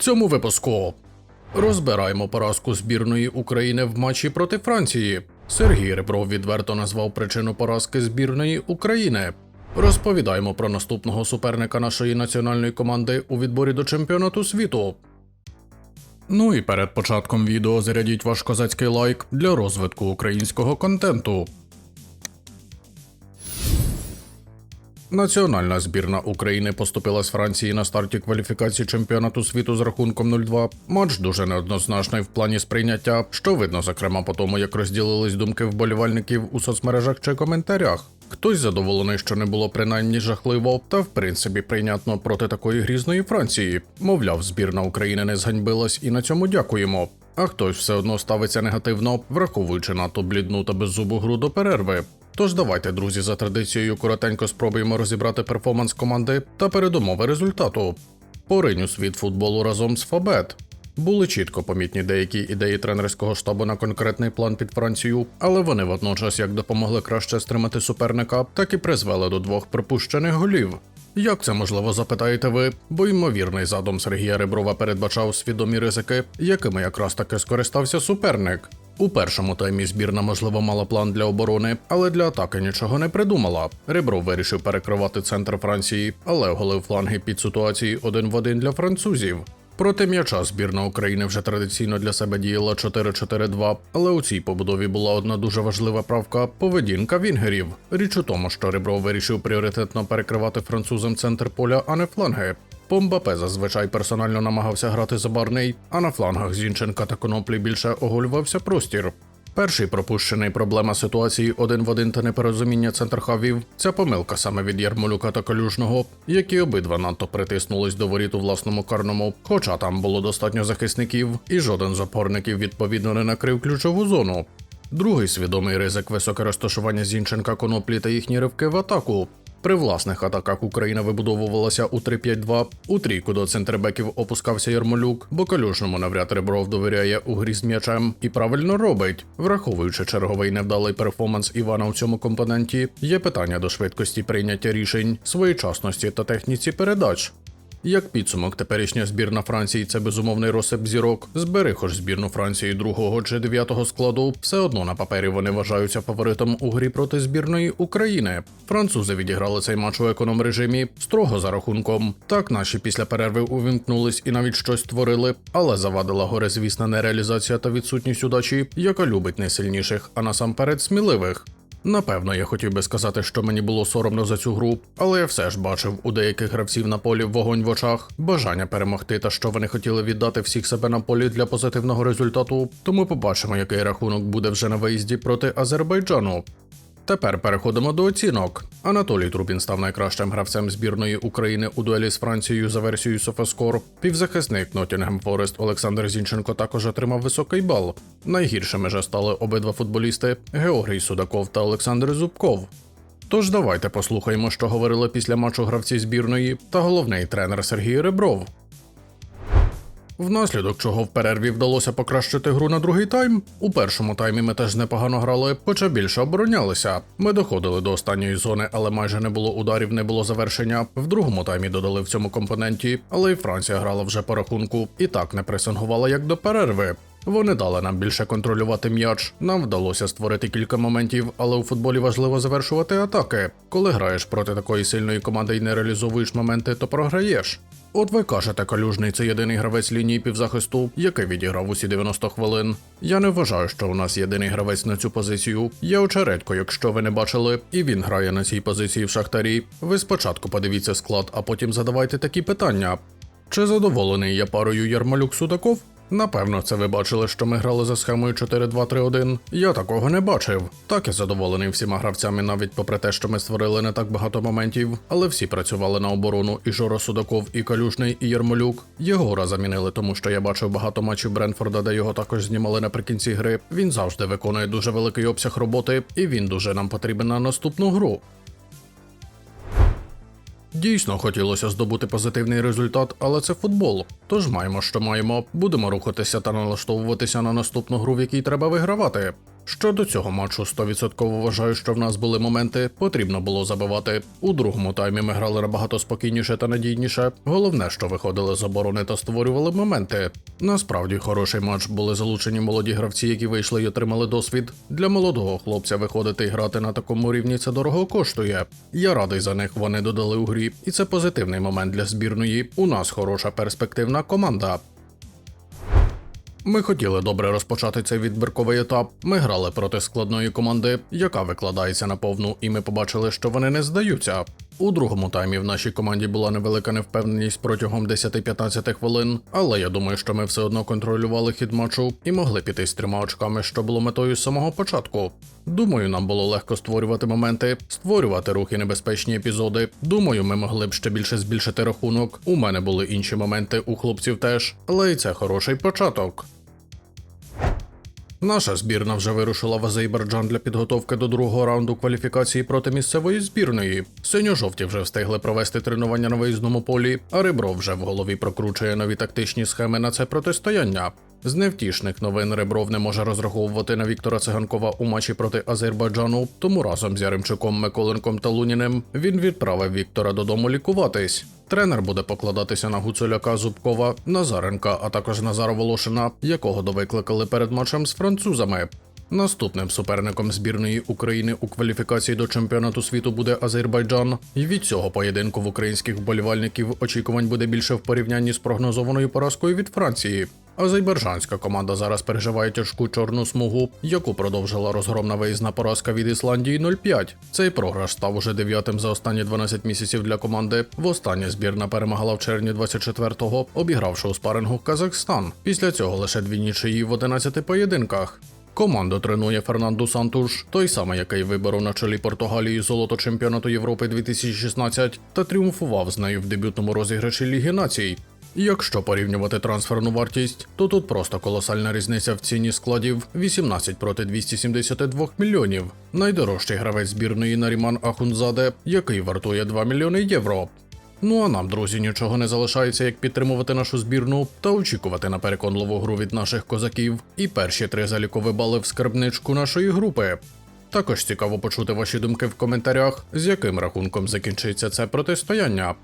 цьому випуску розбираємо поразку збірної України в матчі проти Франції. Сергій Ребров відверто назвав причину поразки збірної України. Розповідаємо про наступного суперника нашої національної команди у відборі до чемпіонату світу. Ну і перед початком відео зарядіть ваш козацький лайк для розвитку українського контенту. Національна збірна України поступила з Франції на старті кваліфікації чемпіонату світу з рахунком 0-2. Матч дуже неоднозначний в плані сприйняття, що видно, зокрема, по тому, як розділились думки вболівальників у соцмережах чи коментарях. Хтось задоволений, що не було принаймні жахливо, та в принципі прийнятно проти такої грізної Франції. Мовляв, збірна України не зганьбилась і на цьому дякуємо. А хтось все одно ставиться негативно, враховуючи надто блідну та беззубу гру до перерви. Тож давайте, друзі, за традицією коротенько спробуємо розібрати перформанс команди та передумови результату. Поринь у світ футболу разом з Фабет. Були чітко помітні деякі ідеї тренерського штабу на конкретний план під Францію, але вони водночас як допомогли краще стримати суперника, так і призвели до двох припущених голів. Як це можливо, запитаєте ви? Бо ймовірний задум Сергія Реброва передбачав свідомі ризики, якими якраз таки скористався суперник. У першому таймі збірна, можливо, мала план для оборони, але для атаки нічого не придумала. Ребров вирішив перекривати центр Франції, але оголив фланги під ситуації один в один для французів. Проти м'яча збірна України вже традиційно для себе діяла 4-4-2, але у цій побудові була одна дуже важлива правка поведінка вінгерів. Річ у тому, що Ребров вирішив пріоритетно перекривати французам центр поля, а не фланги. По Мбапе зазвичай персонально намагався грати забарний, а на флангах Зінченка та Коноплі більше оголювався простір. Перший пропущений проблема ситуації один в один та непорозуміння центрхавів це помилка саме від Ярмолюка та Калюжного, які обидва надто притиснулись до воріт у власному карному, хоча там було достатньо захисників, і жоден з опорників відповідно не накрив ключову зону. Другий свідомий ризик високе розташування Зінченка коноплі та їхні ривки в атаку. При власних атаках Україна вибудовувалася у 3-5-2, у трійку до центрбеків опускався Ярмолюк, бо Калюжному навряд Ребров довіряє у грі з м'ячем і правильно робить. Враховуючи черговий невдалий перформанс Івана у цьому компоненті, є питання до швидкості прийняття рішень, своєчасності та техніці передач. Як підсумок, теперішня збірна Франції це безумовний розсип зірок. Збери хоч збірну Франції другого чи дев'ятого складу, все одно на папері вони вважаються фаворитом у грі проти збірної України. Французи відіграли цей матч у економ режимі строго за рахунком. Так наші після перерви увімкнулись і навіть щось створили, але завадила горизвісна нереалізація та відсутність удачі, яка любить найсильніших, а насамперед сміливих. Напевно, я хотів би сказати, що мені було соромно за цю гру, але я все ж бачив у деяких гравців на полі вогонь в очах, бажання перемогти та що вони хотіли віддати всіх себе на полі для позитивного результату. Тому побачимо, який рахунок буде вже на виїзді проти Азербайджану. Тепер переходимо до оцінок. Анатолій Трубін став найкращим гравцем збірної України у дуелі з Францією за версією Софаскор. Півзахисник Ноттінгем Форест Олександр Зінченко також отримав високий бал. Найгіршими же стали обидва футболісти Георгій Судаков та Олександр Зубков. Тож давайте послухаємо, що говорили після матчу гравці збірної та головний тренер Сергій Ребров. Внаслідок чого в перерві вдалося покращити гру на другий тайм. У першому таймі ми теж непогано грали, хоча більше оборонялися. Ми доходили до останньої зони, але майже не було ударів, не було завершення. В другому таймі додали в цьому компоненті, але і Франція грала вже по рахунку і так не пресингувала, як до перерви. Вони дали нам більше контролювати м'яч. Нам вдалося створити кілька моментів, але у футболі важливо завершувати атаки. Коли граєш проти такої сильної команди і не реалізовуєш моменти, то програєш. От ви кажете, калюжний це єдиний гравець лінії півзахисту, який відіграв усі 90 хвилин. Я не вважаю, що у нас єдиний гравець на цю позицію. Є очередько, якщо ви не бачили, і він грає на цій позиції в шахтарі. Ви спочатку подивіться склад, а потім задавайте такі питання. Чи задоволений я парою Ярмолюк Судаков? Напевно, це ви бачили, що ми грали за схемою 4-2-3-1. Я такого не бачив. Так я задоволений всіма гравцями, навіть попри те, що ми створили не так багато моментів, але всі працювали на оборону і Жоро Судаков, і Калюшний, і Єрмолюк. Єгора замінили, тому що я бачив багато матчів Бренфорда, де його також знімали наприкінці гри. Він завжди виконує дуже великий обсяг роботи, і він дуже нам потрібен на наступну гру. Дійсно хотілося здобути позитивний результат, але це футбол. Тож маємо, що маємо. Будемо рухатися та налаштовуватися на наступну гру, в якій треба вигравати. Щодо цього матчу 100% вважаю, що в нас були моменти, потрібно було забивати. У другому таймі ми грали набагато спокійніше та надійніше. Головне, що виходили з оборони та створювали моменти. Насправді хороший матч були залучені молоді гравці, які вийшли і отримали досвід. Для молодого хлопця виходити і грати на такому рівні це дорого коштує. Я радий за них. Вони додали у грі, і це позитивний момент для збірної. У нас хороша перспективна команда. Ми хотіли добре розпочати цей відбірковий етап. Ми грали проти складної команди, яка викладається на повну, і ми побачили, що вони не здаються. У другому таймі в нашій команді була невелика невпевненість протягом 10-15 хвилин, але я думаю, що ми все одно контролювали хід матчу і могли піти з трьома очками, що було метою з самого початку. Думаю, нам було легко створювати моменти, створювати рухи небезпечні епізоди. Думаю, ми могли б ще більше збільшити рахунок. У мене були інші моменти, у хлопців теж, але і це хороший початок. Наша збірна вже вирушила в Азербайджан для підготовки до другого раунду кваліфікації проти місцевої збірної. Синьо-жовті вже встигли провести тренування на виїзному полі, а Ребро вже в голові прокручує нові тактичні схеми на це протистояння. З невтішних новин Ребров не може розраховувати на Віктора Циганкова у матчі проти Азербайджану, тому разом з Яремчуком, Миколенком та Луніним він відправив Віктора додому лікуватись. Тренер буде покладатися на Гуцуляка Зубкова, Назаренка, а також Назара Волошина, якого довикликали перед матчем з французами. Наступним суперником збірної України у кваліфікації до чемпіонату світу буде Азербайджан. І від цього поєдинку в українських вболівальників очікувань буде більше в порівнянні з прогнозованою поразкою від Франції. Азербайджанська команда зараз переживає тяжку чорну смугу, яку продовжила розгромна виїзна поразка від Ісландії 0-5. Цей програш став уже дев'ятим за останні 12 місяців для команди. Востаннє збірна перемагала в червні 24-го, обігравши у спарингу Казахстан. Після цього лише дві нічиї в 11 поєдинках. Команду тренує Фернандо Сантуш, той самий, який виборов на чолі Португалії золото чемпіонату Європи 2016 та тріумфував з нею в дебютному розіграші Ліги Націй. Якщо порівнювати трансферну вартість, то тут просто колосальна різниця в ціні складів 18 проти 272 мільйонів. Найдорожчий гравець збірної Наріман Ахунзаде, який вартує 2 мільйони євро. Ну а нам, друзі, нічого не залишається, як підтримувати нашу збірну та очікувати на переконливу гру від наших козаків і перші три залікові бали в скарбничку нашої групи. Також цікаво почути ваші думки в коментарях, з яким рахунком закінчиться це протистояння.